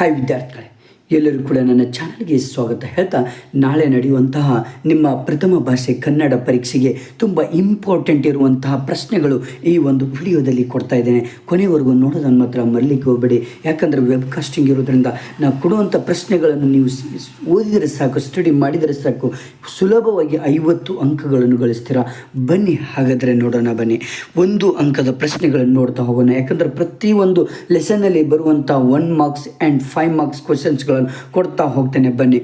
ሀይብ ይደረጋል። ಎಲ್ಲರಿಗೂ ಕೂಡ ನನ್ನ ಚಾನಲ್ಗೆ ಸ್ವಾಗತ ಹೇಳ್ತಾ ನಾಳೆ ನಡೆಯುವಂತಹ ನಿಮ್ಮ ಪ್ರಥಮ ಭಾಷೆ ಕನ್ನಡ ಪರೀಕ್ಷೆಗೆ ತುಂಬ ಇಂಪಾರ್ಟೆಂಟ್ ಇರುವಂತಹ ಪ್ರಶ್ನೆಗಳು ಈ ಒಂದು ವಿಡಿಯೋದಲ್ಲಿ ಕೊಡ್ತಾ ಇದ್ದೇನೆ. ಕೊನೆವರೆಗೂ ನೋಡೋದನ್ನು ಮಾತ್ರ ಮರಲಿಕ್ಕೆ ಹೋಗಬೇಡಿ. ಯಾಕಂದರೆ ವೆಬ್ ಕಾಸ್ಟಿಂಗ್ ಇರೋದ್ರಿಂದ ನಾವು ಕೊಡುವಂಥ ಪ್ರಶ್ನೆಗಳನ್ನು ನೀವು ಓದಿದರೆ ಸಾಕು ಸ್ಟಡಿ ಮಾಡಿದರೆ ಸಾಕು, ಸುಲಭವಾಗಿ ಐವತ್ತು ಅಂಕಗಳನ್ನು ಗಳಿಸ್ತೀರಾ? ಬನ್ನಿ, ಹಾಗಾದರೆ ನೋಡೋಣ, ಬನ್ನಿ. ಒಂದು ಅಂಕದ ಪ್ರಶ್ನೆಗಳನ್ನು ನೋಡ್ತಾ ಹೋಗೋಣ. ಯಾಕಂದರೆ ಪ್ರತಿಯೊಂದು ಲೆಸನಲ್ಲಿ ಬರುವಂಥ one marks and five marks ಕ್ವಶನ್ಸ್ಗಳನ್ನು ಕೊಡ್ತಾ ಹೋಗ್ತೇನೆ. ಬನ್ನಿ.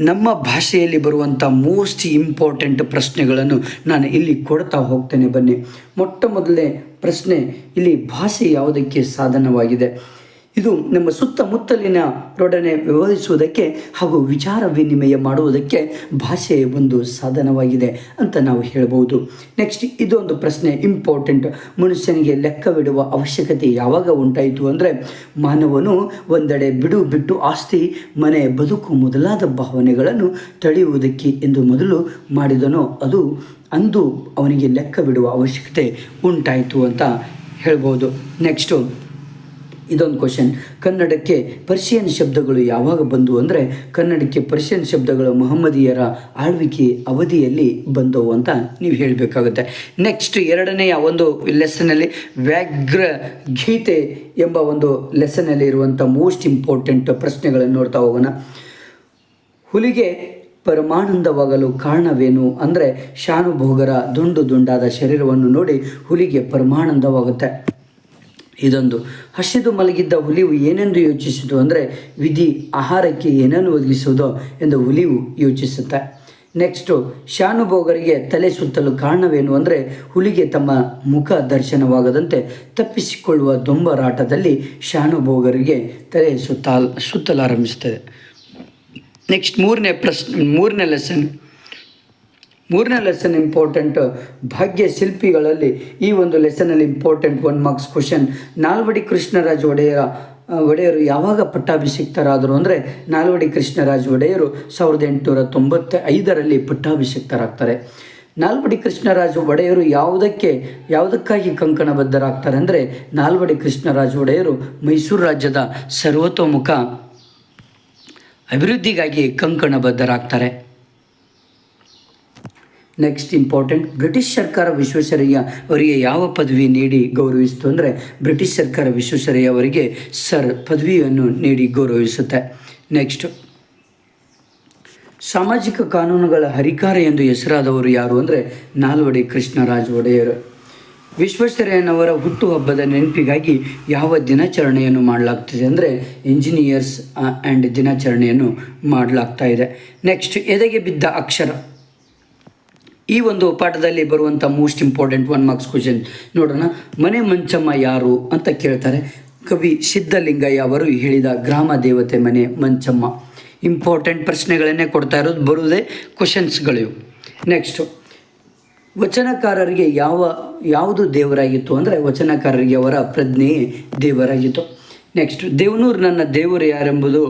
ನಮ್ಮ ಭಾಷೆಯಲ್ಲಿ ಬರುವಂಥ ಮೋಸ್ಟ್ ಇಂಪಾರ್ಟೆಂಟ್ ಪ್ರಶ್ನೆಗಳನ್ನು ನಾನು ಇಲ್ಲಿ ಕೊಡ್ತಾ ಹೋಗ್ತೇನೆ. ಬನ್ನಿ. ಮೊಟ್ಟ ಮೊದಲನೇ ಪ್ರಶ್ನೆ, ಇಲ್ಲಿ ಭಾಷೆ ಯಾವುದಕ್ಕೆ ಸಾಧನವಾಗಿದೆ? ಇದು ನಮ್ಮ ಸುತ್ತಮುತ್ತಲಿನ ರೊಡನೆ ವ್ಯವಹರಿಸುವುದಕ್ಕೆ ಹಾಗೂ ವಿಚಾರ ವಿನಿಮಯ ಮಾಡುವುದಕ್ಕೆ ಭಾಷೆ ಒಂದು ಸಾಧನವಾಗಿದೆ ಅಂತ ನಾವು ಹೇಳಬಹುದು ನೆಕ್ಸ್ಟ್ ಇದೊಂದು ಪ್ರಶ್ನೆ ಇಂಪಾರ್ಟೆಂಟ್ ಮನುಷ್ಯನಿಗೆ ಲೆಕ್ಕವಿಡುವ ಅವಶ್ಯಕತೆ ಯಾವಾಗ ಉಂಟಾಯಿತು ಅಂದರೆ, ಮಾನವನು ಒಂದೆಡೆ ಬಿಡು ಬಿಟ್ಟು ಆಸ್ತಿ, ಮನೆ, ಬದುಕು ಮೊದಲಾದ ಭಾವನೆಗಳನ್ನು ತಡೆಯುವುದಕ್ಕೆ ಎಂದು ಮೊದಲು ಮಾಡಿದನೋ, ಅದು ಅಂದು ಅವನಿಗೆ ಲೆಕ್ಕವಿಡುವ ಅವಶ್ಯಕತೆ ಉಂಟಾಯಿತು ಅಂತ ಹೇಳ್ಬೋದು. ನೆಕ್ಸ್ಟು ಇದೊಂದು ಕ್ವಶನ್ ಕನ್ನಡಕ್ಕೆ ಪರ್ಷಿಯನ್ ಶಬ್ದಗಳು ಯಾವಾಗ ಬಂದು ಅಂದರೆ ಕನ್ನಡಕ್ಕೆ ಪರ್ಷಿಯನ್ ಶಬ್ದಗಳು ಮೊಹಮ್ಮದಿಯರ ಆಳ್ವಿಕೆ ಅವಧಿಯಲ್ಲಿ ಬಂದವು ಅಂತ ನೀವು ಹೇಳಬೇಕಾಗುತ್ತೆ. ನೆಕ್ಸ್ಟ್ ಎರಡನೆಯ ಒಂದು ಲೆಸನಲ್ಲಿ ವ್ಯಾಘ್ರ ಗೀತೆ ಎಂಬ ಒಂದು ಲೆಸನಲ್ಲಿ ಇರುವಂಥ ಮೋಸ್ಟ್ ಇಂಪಾರ್ಟೆಂಟ್ ಪ್ರಶ್ನೆಗಳನ್ನು ನೋಡ್ತಾ ಹೋಗೋಣ. ಹುಲಿಗೆ ಪರಮಾನಂದವಾಗಲು ಕಾರಣವೇನು ಅಂದರೆ ಶಾನುಭೋಗರ ದುಂಡು ದುಂಡಾದ ಶರೀರವನ್ನು ನೋಡಿ ಹುಲಿಗೆ ಪರಮಾನಂದವಾಗುತ್ತೆ. ಇದೊಂದು ಹಸಿದು ಮಲಗಿದ್ದ ಹುಲಿವು ಏನೆಂದು ಯೋಚಿಸಿತು ಅಂದರೆ ವಿಧಿ ಆಹಾರಕ್ಕೆ ಏನನ್ನು ಒದಗಿಸುವುದೋ ಎಂದು ಹುಲಿವು ಯೋಚಿಸುತ್ತೆ, ನೆಕ್ಸ್ಟು, ಶಾನುಭೋಗರಿಗೆ ತಲೆ ಸುತ್ತಲು ಕಾರಣವೇನು ಅಂದರೆ ಹುಲಿಗೆ ತಮ್ಮ ಮುಖ ದರ್ಶನವಾಗದಂತೆ ತಪ್ಪಿಸಿಕೊಳ್ಳುವ ದೊಂಬರಾಟದಲ್ಲಿ ಶಾನುಭೋಗರಿಗೆ ತಲೆ ಸುತ್ತ ಸುತ್ತಲಾರಂಭಿಸುತ್ತದೆ. ನೆಕ್ಸ್ಟ್ ಮೂರನೇ ಪ್ರಶ್ನೆ, ಮೂರನೇ ಲೆಸನ್ ಮೂರನೇ ಲೆಸನ್ ಇಂಪಾರ್ಟೆಂಟ್ ಭಾಗ್ಯ ಶಿಲ್ಪಿಗಳಲ್ಲಿ ಈ ಒಂದು ಲೆಸನಲ್ಲಿ important one marks question Nalvadi Krishnaraja ಒಡೆಯರ ಒಡೆಯರು ಯಾವಾಗ ಪಟ್ಟಾಭಿಷಿಕ್ತರಾದರು ಅಂದರೆ ನಾಲ್ವಡಿ ಕೃಷ್ಣರಾಜ ಒಡೆಯರು ಸಾವಿರದ ಎಂಟುನೂರ ತೊಂಬತ್ತ ಐದರಲ್ಲಿ ಪಟ್ಟಾಭಿಷಿಕ್ತರಾಗ್ತಾರೆ. ನಾಲ್ವಡಿ ಕೃಷ್ಣರಾಜ ಒಡೆಯರು ಯಾವುದಕ್ಕೆ, ಯಾವುದಕ್ಕಾಗಿ ಕಂಕಣಬದ್ಧರಾಗ್ತಾರೆ ಅಂದರೆ ನಾಲ್ವಡಿ ಕೃಷ್ಣರಾಜ ಒಡೆಯರು ಮೈಸೂರು ರಾಜ್ಯದ ಸರ್ವತೋಮುಖ ಅಭಿವೃದ್ಧಿಗಾಗಿ ಕಂಕಣಬದ್ಧರಾಗ್ತಾರೆ. ನೆಕ್ಸ್ಟ್ ಇಂಪಾರ್ಟೆಂಟ್ ಬ್ರಿಟಿಷ್ ಸರ್ಕಾರ ವಿಶ್ವೇಶ್ವರಯ್ಯ ಅವರಿಗೆ ಯಾವ ಪದವಿ ನೀಡಿ ಗೌರವಿಸಿತು ಅಂದರೆ ಬ್ರಿಟಿಷ್ ಸರ್ಕಾರ ವಿಶ್ವೇಶ್ವರಯ್ಯ ಅವರಿಗೆ ಸರ್ ಪದವಿಯನ್ನು ನೀಡಿ ಗೌರವಿಸುತ್ತೆ. ನೆಕ್ಸ್ಟ್ ಸಾಮಾಜಿಕ ಕಾನೂನುಗಳ ಹರಿಕಾರ ಎಂದು ಹೆಸರಾದವರು ಯಾರು ಅಂದರೆ ನಾಲ್ವಡಿ ಕೃಷ್ಣರಾಜ ಒಡೆಯರು. ವಿಶ್ವೇಶ್ವರಯ್ಯನವರ ಹುಟ್ಟುಹಬ್ಬದ ನೆನಪಿಗಾಗಿ ಯಾವ ದಿನಾಚರಣೆಯನ್ನು ಮಾಡಲಾಗ್ತಿದೆ ಅಂದರೆ ಇಂಜಿನಿಯರ್ಸ್ ಆ್ಯಂಡ್ ದಿನಾಚರಣೆಯನ್ನು ಮಾಡಲಾಗ್ತಾ ಇದೆ. ನೆಕ್ಸ್ಟ್ ಎದೆಗೆ ಬಿದ್ದ ಅಕ್ಷರ? ಈ ಒಂದು ಪಾಠದಲ್ಲಿ ಬರುವಂಥ most important one marks question ನೋಡೋಣ. ಮನೆ ಮಂಚಮ್ಮ ಯಾರು ಅಂತ ಕೇಳ್ತಾರೆ. ಕವಿ ಸಿದ್ಧಲಿಂಗಯ್ಯ ಅವರು ಹೇಳಿದ ಗ್ರಾಮ ದೇವತೆ ಮನೆ ಮಂಚಮ್ಮ. ಇಂಪಾರ್ಟೆಂಟ್ ಪ್ರಶ್ನೆಗಳನ್ನೇ ಕೊಡ್ತಾ ಇರೋದು, ಬರುವುದೇ ಕ್ವಶನ್ಸ್ಗಳಿವು ನೆಕ್ಸ್ಟು ವಚನಕಾರರಿಗೆ ಯಾವ, ಯಾವುದು ದೇವರಾಗಿತ್ತು ಅಂದರೆ ವಚನಕಾರರಿಗೆ ಅವರ ಪ್ರಜ್ಞೆಯೇ ದೇವರಾಗಿತ್ತು. ನೆಕ್ಸ್ಟ್ ದೇವನೂರು ನನ್ನ ದೇವರು ಯಾರೆಂಬುದು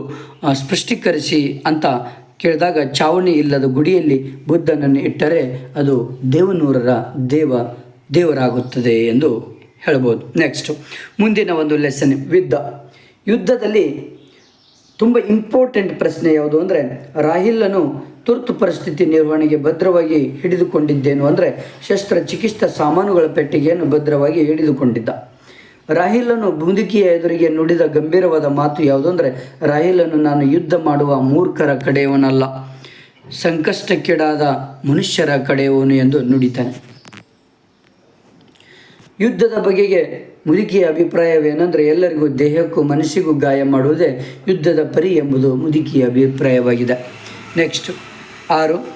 ಸ್ಪಷ್ಟೀಕರಿಸಿ ಅಂತ ಕೇಳಿದಾಗ ಚಾವಣಿ ಇಲ್ಲದ ಗುಡಿಯಲ್ಲಿ ಬುದ್ಧನನ್ನು ಇಟ್ಟರೆ ಅದು ದೇವನೂರರ ದೇವ ದೇವರಾಗುತ್ತದೆ ಎಂದು ಹೇಳ್ಬೋದು. ನೆಕ್ಸ್ಟು ಮುಂದಿನ ಒಂದು ಲೆಸನ್ ಯುದ್ಧ. ಯುದ್ಧದಲ್ಲಿ ತುಂಬ ಇಂಪಾರ್ಟೆಂಟ್ ಪ್ರಶ್ನೆ ಯಾವುದು ಅಂದರೆ ರಾಹಿಲ್ಲನು ತುರ್ತು ಪರಿಸ್ಥಿತಿ ನಿರ್ವಹಣೆಗೆ ಭದ್ರವಾಗಿ ಹಿಡಿದುಕೊಂಡಿದ್ದೇನು ಅಂದರೆ, ಶಸ್ತ್ರಚಿಕಿತ್ಸಾ ಸಾಮಾನುಗಳ ಪೆಟ್ಟಿಗೆಯನ್ನು ಭದ್ರವಾಗಿ ಹಿಡಿದುಕೊಂಡಿದ್ದ. ರಾಹಿಲನು ಬುಂದುಕಿಯ ಎದುರಿಗೆ ನುಡಿದ ಗಂಭೀರವಾದ ಮಾತು ಯಾವುದು ಅಂದರೆ, ರಾಹಿಲನು ನಾನು ಯುದ್ಧ ಮಾಡುವ ಮೂರ್ಖರ ಕಡೆಯವನಲ್ಲ, ಸಂಕಷ್ಟಕ್ಕೀಡಾದ ಮನುಷ್ಯರ ಕಡೆಯವನು ಎಂದು ನುಡಿತಾನೆ. ಯುದ್ಧದ ಬಗೆಗೆ ಮುದುಕಿಯ ಅಭಿಪ್ರಾಯವೇನೆಂದರೆ, ಎಲ್ಲರಿಗೂ ದೇಹಕ್ಕೂ ಮನಸ್ಸಿಗೂ ಗಾಯ ಮಾಡುವುದೇ ಯುದ್ಧದ ಪರಿ ಎಂಬುದು ಮುದುಕಿಯ ಅಭಿಪ್ರಾಯವಾಗಿದೆ. ನೆಕ್ಸ್ಟ್ ಆರು,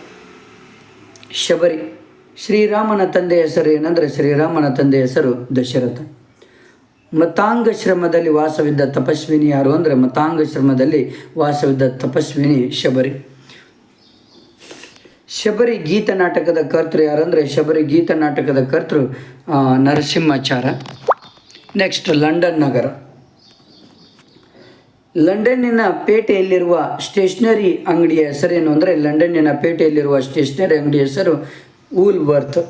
ಶಬರಿ. ಶ್ರೀರಾಮನ ತಂದೆ ಹೆಸರು ಏನಂದರೆ, ಶ್ರೀರಾಮನ ತಂದೆ ಹೆಸರು ದಶರಥ. ಮತಾಂಗಶ್ರಮದಲ್ಲಿ ವಾಸವಿದ್ದ ತಪಸ್ವಿನಿ ಯಾರು ಅಂದರೆ ಮತಾಂಗಶ್ರಮದಲ್ಲಿ ವಾಸವಿದ್ದ ತಪಸ್ವಿನಿ ಶಬರಿ. ಶಬರಿ ಗೀತ ನಾಟಕದ ಕರ್ತೃ ಯಾರಂದರೆ ಶಬರಿ ಗೀತ ನಾಟಕದ ಕರ್ತೃ ನರಸಿಂಹಾಚಾರ. ನೆಕ್ಸ್ಟ್ ಲಂಡನ್ ನಗರ. ಲಂಡನ್ನಿನ ಪೇಟೆಯಲ್ಲಿರುವ ಸ್ಟೇಷನರಿ ಅಂಗಡಿಯ ಹೆಸರೇನು ಅಂದರೆ ಲಂಡನ್ನಿನ ಪೇಟೆಯಲ್ಲಿರುವ ಸ್ಟೇಷನರಿ ಅಂಗಡಿಯ ಹೆಸರು ವೂಲ್ವರ್ತ್.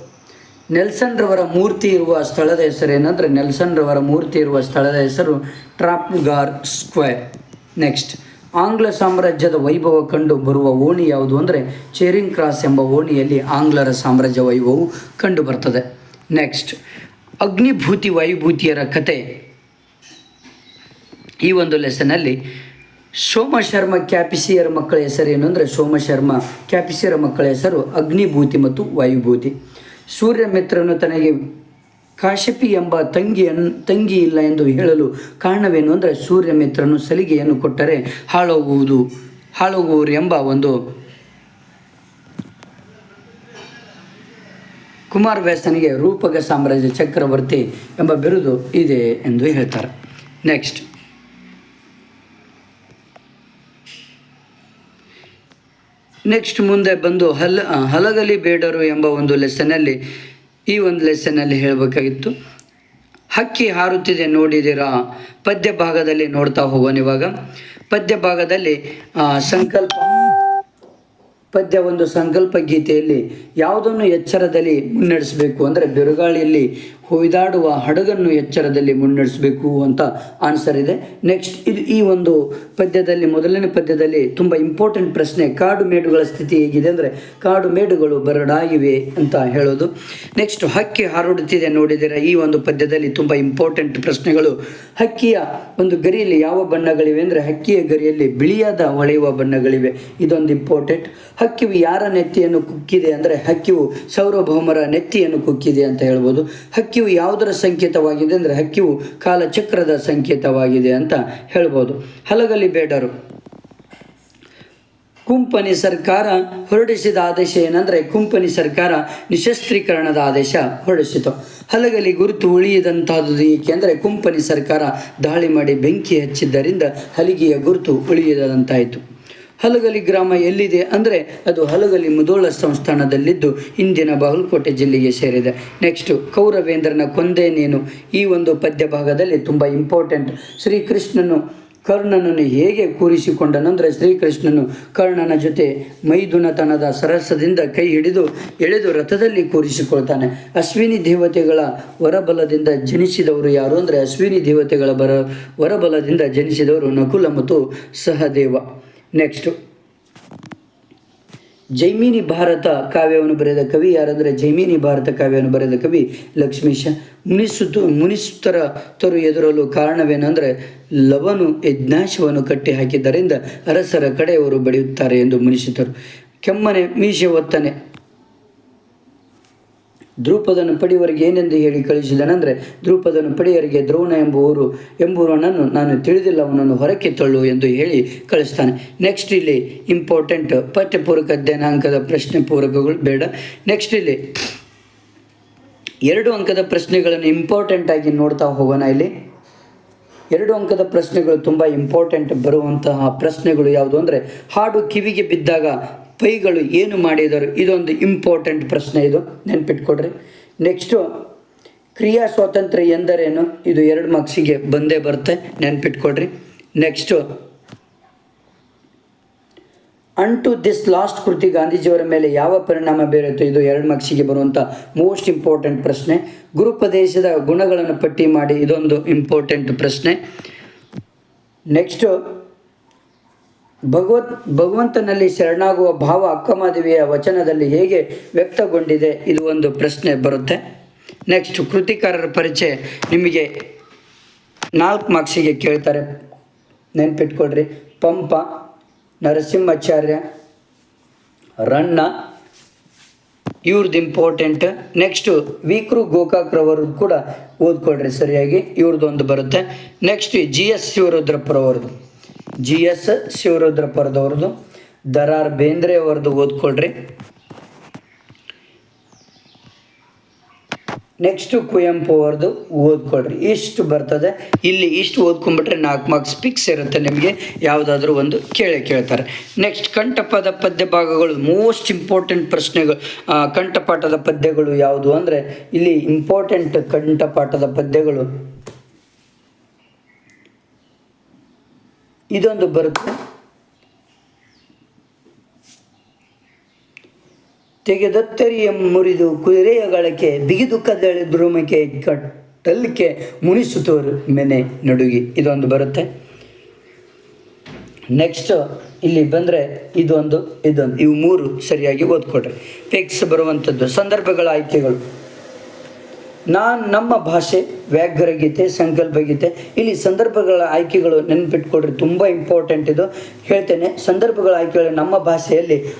ನೆಲ್ಸನ್ ರವರ ಮೂರ್ತಿ ಇರುವ ಸ್ಥಳದ ಹೆಸರೇನೆಂದರೆ ನೆಲ್ಸನ್ ರವರ ಮೂರ್ತಿ ಇರುವ ಸ್ಥಳದ ಹೆಸರು ಟ್ರಾಪ್ಗಾರ್ ಸ್ಕ್ವೇರ್. ನೆಕ್ಸ್ಟ್, ಆಂಗ್ಲ ಸಾಮ್ರಾಜ್ಯದ ವೈಭವ ಕಂಡು ಬರುವ ಓಣಿ ಯಾವುದು ಅಂದರೆ ಚೇರಿಂಗ್ ಕ್ರಾಸ್ ಎಂಬ ಓಣಿಯಲ್ಲಿ ಆಂಗ್ಲರ ಸಾಮ್ರಾಜ್ಯ ವೈಭವವು ಕಂಡು ಬರ್ತದೆ. ನೆಕ್ಸ್ಟ್, ಅಗ್ನಿಭೂತಿ ವಾಯುಭೂತಿಯರ ಕತೆ. ಈ ಒಂದು ಲೆಸನಲ್ಲಿ ಸೋಮಶರ್ಮ ಕ್ಯಾಪಿಸಿಯರ ಮಕ್ಕಳ ಹೆಸರೇನು ಅಂದರೆ ಸೋಮಶರ್ಮ ಕ್ಯಾಪಿಸಿಯರ ಮಕ್ಕಳ ಹೆಸರು ಅಗ್ನಿಭೂತಿ ಮತ್ತು ವಾಯುಭೂತಿ. ಸೂರ್ಯಮಿತ್ರನು ತನಗೆ ಕಾಶಪಿ ಎಂಬ ತಂಗಿಯನ್ನು ತಂಗಿ ಇಲ್ಲ ಎಂದು ಹೇಳಲು ಕಾರಣವೇನು ಅಂದರೆ ಸೂರ್ಯಮಿತ್ರನು ಸಲಿಗೆಯನ್ನು ಕೊಟ್ಟರೆ ಹಾಳೋಗುವುದು ಹಾಳೋಗುವರು ಎಂಬ ಒಂದು ಕುಮಾರವ್ಯಾಸನಿಗೆ ರೂಪಕ ಸಾಮ್ರಾಜ್ಯ ಚಕ್ರವರ್ತಿ ಎಂಬ ಬಿರುದು ಇದೆ ಎಂದು ಹೇಳ್ತಾರೆ. ನೆಕ್ಸ್ಟ್ ನೆಕ್ಸ್ಟ್ ಮುಂದೆ ಬಂದು ಹಲ ಹಲಗಲಿ ಬೇಡರು ಎಂಬ ಒಂದು ಲೆಸನಲ್ಲಿ ಈ ಒಂದು ಲೆಸನಲ್ಲಿ ಹೇಳಬೇಕಾಗಿತ್ತು. ಹಕ್ಕಿ ಹಾರುತ್ತಿದೆ ನೋಡಿದಿರಾ ಪದ್ಯ ಭಾಗದಲ್ಲಿ ನೋಡ್ತಾ ಹೋಗೋಣ ಇವಾಗ. ಪದ್ಯ ಭಾಗದಲ್ಲಿ ಸಂಕಲ್ಪ ಪದ್ಯ ಒಂದು ಸಂಕಲ್ಪ ಗೀತೆಯಲ್ಲಿ ಯಾವುದನ್ನು ಎಚ್ಚರದಲ್ಲಿ ಮುನ್ನಡೆಸಬೇಕು ಅಂದರೆ ಬಿರುಗಾಳಿಯಲ್ಲಿ ಹೊಯ್ದಾಡುವ ಹಡಗನ್ನು ಎಚ್ಚರದಲ್ಲಿ ಮುನ್ನಡೆಸಬೇಕು ಅಂತ ಆನ್ಸರ್ ಇದೆ. ನೆಕ್ಸ್ಟ್ ಇದು ಈ ಒಂದು ಪದ್ಯದಲ್ಲಿ, ಮೊದಲನೇ ಪದ್ಯದಲ್ಲಿ ತುಂಬ ಇಂಪಾರ್ಟೆಂಟ್ ಪ್ರಶ್ನೆ, ಕಾಡು ಮೇಡುಗಳ ಸ್ಥಿತಿ ಹೇಗಿದೆ ಅಂದರೆ ಕಾಡು ಮೇಡುಗಳು ಬರಡಾಗಿವೆ ಅಂತ ಹೇಳೋದು. ನೆಕ್ಸ್ಟ್ ಹಕ್ಕಿ ಹಾರುಡುತ್ತಿದೆ ನೋಡಿದರೆ ಈ ಒಂದು ಪದ್ಯದಲ್ಲಿ ತುಂಬ ಇಂಪಾರ್ಟೆಂಟ್ ಪ್ರಶ್ನೆಗಳು. ಹಕ್ಕಿಯ ಒಂದು ಗರಿಯಲ್ಲಿ ಯಾವ ಬಣ್ಣಗಳಿವೆ ಅಂದರೆ ಹಕ್ಕಿಯ ಗರಿಯಲ್ಲಿ ಬಿಳಿಯಾದ ಹೊಳೆಯುವ ಬಣ್ಣಗಳಿವೆ. ಇದೊಂದು ಇಂಪಾರ್ಟೆಂಟ್ ಹಕ್ಕಿಯು ಯಾರ ನೆತ್ತಿಯನ್ನು ಕುಕ್ಕಿದೆ ಅಂದರೆ ಹಕ್ಕಿವು ಸೌರಭೌಮರ ನೆತ್ತಿಯನ್ನು ಕುಕ್ಕಿದೆ ಅಂತ ಹೇಳ್ಬೋದು. ಹಕ್ಕಿವು ಯಾವುದರ ಸಂಕೇತವಾಗಿದೆ ಅಂದರೆ ಹಕ್ಕಿವು ಕಾಲಚಕ್ರದ ಸಂಕೇತವಾಗಿದೆ ಅಂತ ಹೇಳ್ಬೋದು. ಹಲಗಲಿ ಬೇಡರು. ಕುಂಪನಿ ಸರ್ಕಾರ ಹೊರಡಿಸಿದ ಆದೇಶ ಏನಂದರೆ ಕುಂಪನಿ ಸರ್ಕಾರ ನಿಶಸ್ತ್ರೀಕರಣದ ಆದೇಶ ಹೊರಡಿಸಿತು. ಹಲಗಲಿ ಗುರುತು ಉಳಿಯದಂತಹದ್ದು ಏಕೆಂದರೆ ಕುಂಪನಿ ಸರ್ಕಾರ ದಾಳಿ ಮಾಡಿ ಬೆಂಕಿ ಹಚ್ಚಿದ್ದರಿಂದ ಹಲಿಗೆಯ ಗುರುತು ಉಳಿಯದಂತಾಯಿತು. ಹಲಗಲಿ ಗ್ರಾಮ ಎಲ್ಲಿದೆ ಅಂದರೆ ಅದು ಹಲಗಲಿ ಮುದೋಳ ಸಂಸ್ಥಾನದಲ್ಲಿದ್ದು ಇಂದಿನ ಬಾಗಲಕೋಟೆ ಜಿಲ್ಲೆಗೆ ಸೇರಿದೆ. ನೆಕ್ಸ್ಟು ಕೌರವೇಂದ್ರನ ಕೊಂದೇನೇನು ಈ ಒಂದು ಪದ್ಯ ಭಾಗದಲ್ಲಿ ತುಂಬ ಇಂಪಾರ್ಟೆಂಟ್ ಶ್ರೀಕೃಷ್ಣನು ಕರ್ಣನನ್ನು ಹೇಗೆ ಕೂರಿಸಿಕೊಂಡನಂದರೆ ಶ್ರೀಕೃಷ್ಣನು ಕರ್ಣನ ಜೊತೆ ಮೈದುನತನದ ಸರಸದಿಂದ ಕೈ ಹಿಡಿದು ಎಳೆದು ರಥದಲ್ಲಿ ಕೂರಿಸಿಕೊಳ್ತಾನೆ. ಅಶ್ವಿನಿ ದೇವತೆಗಳ ವರಬಲದಿಂದ ಜನಿಸಿದವರು ಯಾರು ಅಂದರೆ ಅಶ್ವಿನಿ ದೇವತೆಗಳ ಬರ ವರಬಲದಿಂದ ಜನಿಸಿದವರು ನಕುಲ ಮತ್ತು ಸಹದೇವ. ನೆಕ್ಸ್ಟು ಜೈಮಿನಿ ಭಾರತ ಕಾವ್ಯವನ್ನು ಬರೆದ ಕವಿ ಯಾರಂದರೆ ಜೈಮಿನಿ ಭಾರತ ಕಾವ್ಯವನ್ನು ಬರೆದ ಕವಿ ಲಕ್ಷ್ಮೀಶ ಮುನಿಸುತ್ತು ಮುನಿಸುತ್ತರ ತರು ಎದುರಲು ಕಾರಣವೇನೆಂದರೆ ಲವನು ಯಜ್ಞಾಶವನ್ನು ಕಟ್ಟಿ ಹಾಕಿದ್ದರಿಂದ ಅರಸರ ಕಡೆಯವರು ಬಡಿಯುತ್ತಾರೆ ಎಂದು ಮುನಿಸಿದರು. ಕೆಮ್ಮನೆ ಮೀಸೆ ಒತ್ತನೆ. ದ್ರೂಪದನು ಪಡೆಯುವರಿಗೆ ಏನೆಂದು ಹೇಳಿ ಕಳಿಸಿದನೆಂದರೆ ದ್ರೂಪದನು ಪಡೆಯವರಿಗೆ ದ್ರೋಣ ಎಂಬುವರು ಎಂಬುವನನ್ನು ನಾನು ತಿಳಿದಿಲ್ಲ, ಅವನನ್ನು ಹೊರಕ್ಕೆ ತಳ್ಳು ಎಂದು ಹೇಳಿ ಕಳಿಸ್ತಾನೆ ನೆಕ್ಸ್ಟ್ ಇಲ್ಲಿ ಇಂಪಾರ್ಟೆಂಟ್ ಪಠ್ಯಪೂರಕ ಅಧ್ಯಯನಾಂಕದ ಪ್ರಶ್ನೆ ಪೂರಕಗಳು, ಬೇಡ. ನೆಕ್ಸ್ಟ್ ಇಲ್ಲಿ ಎರಡು ಅಂಕದ ಪ್ರಶ್ನೆಗಳನ್ನು ಇಂಪಾರ್ಟೆಂಟ್ ಆಗಿ ನೋಡ್ತಾ ಹೋಗೋಣ ಇಲ್ಲಿ. ಎರಡು ಅಂಕದ ಪ್ರಶ್ನೆಗಳು ತುಂಬ ಇಂಪಾರ್ಟೆಂಟ್ ಬರುವಂತಹ ಪ್ರಶ್ನೆಗಳು ಯಾವುದು? ಅಂದರೆ ಹಾಡು ಕಿವಿಗೆ ಬಿದ್ದಾಗ ಪೈಗಳು ಏನು ಮಾಡಿದರು ಇದೊಂದು ಇಂಪಾರ್ಟೆಂಟ್ ಪ್ರಶ್ನೆ ಇದು. ನೆನ್ಪಿಟ್ಕೊಡ್ರಿ ನೆಕ್ಸ್ಟು ಕ್ರಿಯಾ ಸ್ವಾತಂತ್ರ್ಯ ಎಂದರೇನು? ಇದು ಎರಡು ಮಾರ್ಕ್ಸಿಗೆ ಬಂದೇ ಬರುತ್ತೆ. ನೆನ್ಪಿಟ್ಕೊಡ್ರಿ ನೆಕ್ಸ್ಟು ಅಂಟು ದಿಸ್ ಲಾಸ್ಟ್ ಕೃತಿ ಗಾಂಧೀಜಿಯವರ ಮೇಲೆ ಯಾವ ಪರಿಣಾಮ ಬೀರುತ್ತೋ? ಇದು ಎರಡು ಮಾರ್ಕ್ಸಿಗೆ ಬರುವಂಥ ಮೋಸ್ಟ್ ಇಂಪಾರ್ಟೆಂಟ್ ಪ್ರಶ್ನೆ. ಗುರುಪ್ರದೇಶದ ಗುಣಗಳನ್ನು ಪಟ್ಟಿ ಮಾಡಿ ಇದೊಂದು ಇಂಪಾರ್ಟೆಂಟ್ ಪ್ರಶ್ನೆ. ನೆಕ್ಸ್ಟು ಭಗವತ್ ಭಗವಂತನಲ್ಲಿ ಶರಣಾಗುವ ಭಾವ ಅಕ್ಕಮಾದೇವಿಯ ವಚನದಲ್ಲಿ ಹೇಗೆ ವ್ಯಕ್ತಗೊಂಡಿದೆ? ಇದು ಒಂದು ಪ್ರಶ್ನೆ ಬರುತ್ತೆ. ನೆಕ್ಸ್ಟ್ ಕೃತಿಕಾರರ ಪರಿಚಯ ನಿಮಗೆ ನಾಲ್ಕು ಮಾರ್ಕ್ಸಿಗೆ ಕೇಳ್ತಾರೆ. ನೆನ್ಪಿಟ್ಕೊಳ್ರಿ. ಪಂಪ, ನರಸಿಂಹಾಚಾರ್ಯ, ರಣ್ಣ ಇವ್ರದ್ದು ಇಂಪಾರ್ಟೆಂಟ್ ನೆಕ್ಸ್ಟು ವಿಕ್ರು ಗೋಕಾಕ್ರವರು ಕೂಡ ಓದ್ಕೊಳ್ರಿ ಸರಿಯಾಗಿ. ಇವ್ರದ್ದು ಒಂದು ಬರುತ್ತೆ. ನೆಕ್ಸ್ಟ್ ಜಿ ಎಸ್ ಶಿವರುದ್ರಪ್ಪರವ್ರದ್ದು ಜಿ ಎಸ್ ಶಿವರುದ್ರಪ್ಪರದವ್ರದ್ದು ದರಾರ್ ಬೇಂದ್ರೆ ಅವ್ರದ್ದು ಓದ್ಕೊಳ್ರಿ. ನೆಕ್ಸ್ಟು ಕುವೆಂಪು ಅವ್ರದ್ದು ಓದ್ಕೊಳ್ರಿ. ಇಷ್ಟು ಬರ್ತದೆ. ಇಲ್ಲಿ ಇಷ್ಟು ಓದ್ಕೊಂಡ್ಬಿಟ್ರೆ ನಾಲ್ಕು ಮಾರ್ಕ್ಸ್ ಫಿಕ್ಸ್ ಇರುತ್ತೆ ನಿಮಗೆ. ಯಾವುದಾದ್ರೂ ಒಂದು ಕೇಳಿ ಕೇಳ್ತಾರೆ. ನೆಕ್ಸ್ಟ್ ಕಂಠಪದ ಪದ್ಯ ಭಾಗಗಳು ಮೋಸ್ಟ್ ಇಂಪಾರ್ಟೆಂಟ್ ಪ್ರಶ್ನೆಗಳು. ಕಂಠಪಾಠದ ಪದ್ಯಗಳು ಯಾವುದು ಅಂದರೆ, ಇಲ್ಲಿ ಇಂಪಾರ್ಟೆಂಟ್ ಕಂಠಪಾಠದ ಪದ್ಯಗಳು ಇದೊಂದು ಬರುತ್ತೆ ತೆಗೆದತ್ತರಿಯ ಮುರಿದು ಕುದುರೆಯ ಗಳಕ್ಕೆ ಬಿಗಿದು ಕದಳಿ ದ್ರುಮಕ್ಕೆ ಕಟ್ಟಲಿಕ್ಕೆ ಮುನಿಸುತ್ತವರು ಮೆನೆ ನಡುಗಿ ಇದೊಂದು ಬರುತ್ತೆ. ನೆಕ್ಸ್ಟ್ ಇಲ್ಲಿ ಬಂದರೆ ಇದೊಂದು ಇದೊಂದು, ಇವು ಮೂರು ಸರಿಯಾಗಿ ಓದ್ಕೊಡ್ರಿ ಫಿಕ್ಸ್ ಬರುವಂಥದ್ದು, ಸಂದರ್ಭಗಳ ಆಯ್ಕೆಗಳು. ನಾನು ನಮ್ಮ ಭಾಷೆ ವ್ಯಾಘ್ರಗೀತೆ ಸಂಕಲ್ಪ ಗೀತೆ, ಇಲ್ಲಿ ಸಂದರ್ಭಗಳ ಆಯ್ಕೆಗಳು ನೆನ್ಪಿಟ್ಕೊಡ್ರಿ ತುಂಬ ಇಂಪಾರ್ಟೆಂಟ್ ಇದು. ಹೇಳ್ತೇನೆ, ಸಂದರ್ಭಗಳ ಆಯ್ಕೆಗಳು ನಮ್ಮ ಭಾಷೆಯಲ್ಲಿ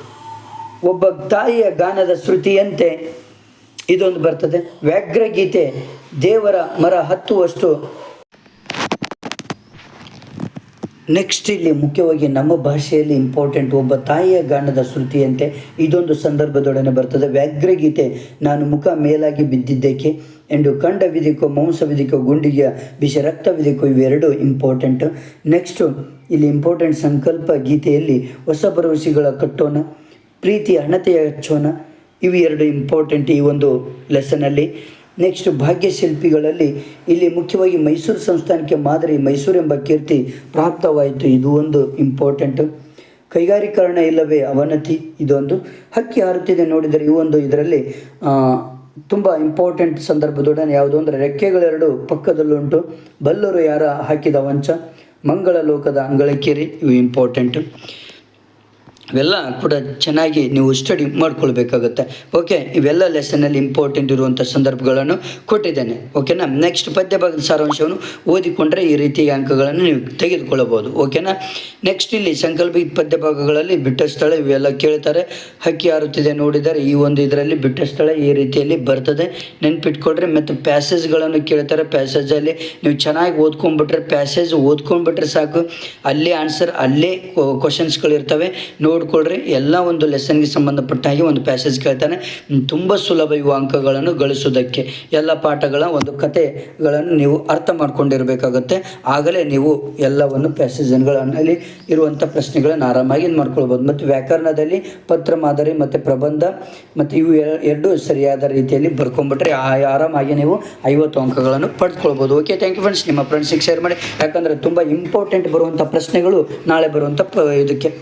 ಒಬ್ಬ ತಾಯಿಯ ಗಾನದ ಶ್ರುತಿಯಂತೆ ಇದೊಂದು ಬರ್ತದೆ. ವ್ಯಾಘ್ರಗೀತೆ ದೇವರ ಮರ ಹತ್ತುವಷ್ಟು. ನೆಕ್ಸ್ಟ್ ಇಲ್ಲಿ ಮುಖ್ಯವಾಗಿ ನಮ್ಮ ಭಾಷೆಯಲ್ಲಿ ಇಂಪಾರ್ಟೆಂಟ್ ಒಬ್ಬ ತಾಯಿಯ ಗಾನದ ಶ್ರುತಿಯಂತೆ ಇದೊಂದು ಸಂದರ್ಭದೊಡನೆ ಬರ್ತದೆ. ವ್ಯಾಘ್ರಗೀತೆ ನಾನು ಮುಖ ಮೇಲಾಗಿ ಬಿದ್ದಿದ್ದೇಕೆ? ಎಂದು ಮಾಂಸ ವಿಧಿಕೋ ಗುಂಡಿಗೆಯ ಬಿಸಿ ರಕ್ತ ವಿಧಿಕೋ ಇವೆರಡು ಇಂಪಾರ್ಟೆಂಟು ನೆಕ್ಸ್ಟು ಇಲ್ಲಿ ಇಂಪಾರ್ಟೆಂಟ್ ಸಂಕಲ್ಪ ಗೀತೆಯಲ್ಲಿ ಹೊಸ ಭರವಸೆಗಳ ಕಟ್ಟೋಣ ಪ್ರೀತಿ ಹಣತೆಯ ಹಚ್ಚೋಣ. ಇವು ಎರಡು ಇಂಪಾರ್ಟೆಂಟ್ ಈ ಒಂದು ಲೆಸನಲ್ಲಿ ನೆಕ್ಸ್ಟ್ ಭಾಗ್ಯಶಿಲ್ಪಿಗಳಲ್ಲಿ ಇಲ್ಲಿ ಮುಖ್ಯವಾಗಿ ಮೈಸೂರು ಸಂಸ್ಥಾನಕ್ಕೆ ಮಾದರಿ ಮೈಸೂರು ಎಂಬ ಕೀರ್ತಿ ಪ್ರಾಪ್ತವಾಯಿತು. ಇದು ಒಂದು ಇಂಪಾರ್ಟೆಂಟು ಕೈಗಾರೀಕರಣ ಇಲ್ಲವೇ ಅವನತಿ ಇದೊಂದು. ಹಕ್ಕಿ ಹಾರುತ್ತಿದೆ ನೋಡಿದರೆ ಈ ಒಂದು ಇದರಲ್ಲಿ ತುಂಬ ಇಂಪಾರ್ಟೆಂಟ್ ಸಂದರ್ಭದೊಡನೆ ಯಾವುದು ಅಂದರೆ ರೆಕ್ಕೆಗಳೆರಡು ಪಕ್ಕದಲ್ಲುಂಟು. ಬಲ್ಲರು ಯಾರ ಹಾಕಿದ ವಂಚ? ಮಂಗಳ ಲೋಕದ ಅಂಗಳಕ್ಕೇರಿ. ಇವು ಇಂಪಾರ್ಟೆಂಟು ಇವೆಲ್ಲ ಕೂಡ ಚೆನ್ನಾಗಿ ನೀವು ಸ್ಟಡಿ ಮಾಡ್ಕೊಳ್ಬೇಕಾಗುತ್ತೆ. ಓಕೆ ಇವೆಲ್ಲ ಲೆಸನಲ್ಲಿ ಇಂಪಾರ್ಟೆಂಟ್ ಇರುವಂಥ ಸಂದರ್ಭಗಳನ್ನು ಕೊಟ್ಟಿದ್ದೇನೆ. ಓಕೆನಾ ನೆಕ್ಸ್ಟ್ ಪದ್ಯ ಭಾಗದ ಸಾರಾಂಶವನ್ನು ಓದಿಕೊಂಡ್ರೆ ಈ ರೀತಿಯ ಅಂಕಗಳನ್ನು ನೀವು ತೆಗೆದುಕೊಳ್ಳಬಹುದು. ಓಕೆನಾ ನೆಕ್ಸ್ಟ್ ಇಲ್ಲಿ ಸಂಕಲ್ಪ ಪದ್ಯ ಭಾಗಗಳಲ್ಲಿ ಬಿಟ್ಟ ಸ್ಥಳ ಇವೆಲ್ಲ ಕೇಳ್ತಾರೆ. ಹಕ್ಕಿ ಹಾರುತ್ತಿದೆ ನೋಡಿದರೆ ಈ ಒಂದು ಇದರಲ್ಲಿ ಬಿಟ್ಟ ಸ್ಥಳ ಈ ರೀತಿಯಲ್ಲಿ ಬರ್ತದೆ. ನೆನ್ಪಿಟ್ಕೊಡ್ರಿ ಮತ್ತು ಪ್ಯಾಸೇಜ್ಗಳನ್ನು ಕೇಳ್ತಾರೆ. ಪ್ಯಾಸೇಜಲ್ಲಿ ನೀವು ಚೆನ್ನಾಗಿ ಓದ್ಕೊಂಡ್ಬಿಟ್ರೆ ಪ್ಯಾಸೇಜ್ ಓದ್ಕೊಂಡ್ಬಿಟ್ರೆ ಸಾಕು. ಅಲ್ಲೇ ಆನ್ಸರ್ ಅಲ್ಲೇ ಕ್ವಶನ್ಸ್ಗಳಿರ್ತವೆ ನೋಡ್ಕೊಳ್ರಿ, ಎಲ್ಲ ಒಂದು ಲೆಸನ್ಗೆ ಸಂಬಂಧಪಟ್ಟ ಹಾಗೆ ಒಂದು ಪ್ಯಾಸೇಜ್ ಕೇಳ್ತಾನೆ. ತುಂಬ ಸುಲಭ ಇವು ಅಂಕಗಳನ್ನು ಗಳಿಸೋದಕ್ಕೆ ಎಲ್ಲ ಪಾಠಗಳ ಒಂದು ಕಥೆಗಳನ್ನು ನೀವು ಅರ್ಥ ಮಾಡ್ಕೊಂಡಿರಬೇಕಾಗುತ್ತೆ. ಆಗಲೇ ನೀವು ಎಲ್ಲವನ್ನು ಪ್ಯಾಸೇಜ್ಗಳಲ್ಲಿ ಇರುವಂಥ ಪ್ರಶ್ನೆಗಳನ್ನು ಆರಾಮಾಗಿ ಮಾಡ್ಕೊಳ್ಬೋದು. ಮತ್ತು ವ್ಯಾಕರಣದಲ್ಲಿ ಪತ್ರ, ಮಾದರಿ ಮತ್ತು ಪ್ರಬಂಧ ಮತ್ತು ಇವು ಎರ- ಎರಡು ಸರಿಯಾದ ರೀತಿಯಲ್ಲಿ ಬರ್ಕೊಂಬಿಟ್ರೆ ಆರಾಮಾಗಿ ನೀವು ಐವತ್ತು ಅಂಕಗಳನ್ನು ಪಡ್ಕೊಳ್ಬೋದು. ಓಕೆ ಥ್ಯಾಂಕ್ ಯು ಫ್ರೆಂಡ್ಸ್ ನಿಮ್ಮ ಫ್ರೆಂಡ್ಸಿಗೆ ಶೇರ್ ಮಾಡಿ. ಯಾಕಂದರೆ ತುಂಬ ಇಂಪಾರ್ಟೆಂಟ್ ಬರುವಂಥ ಪ್ರಶ್ನೆಗಳು ನಾಳೆ ಬರುವಂಥ ಇದಕ್ಕೆ.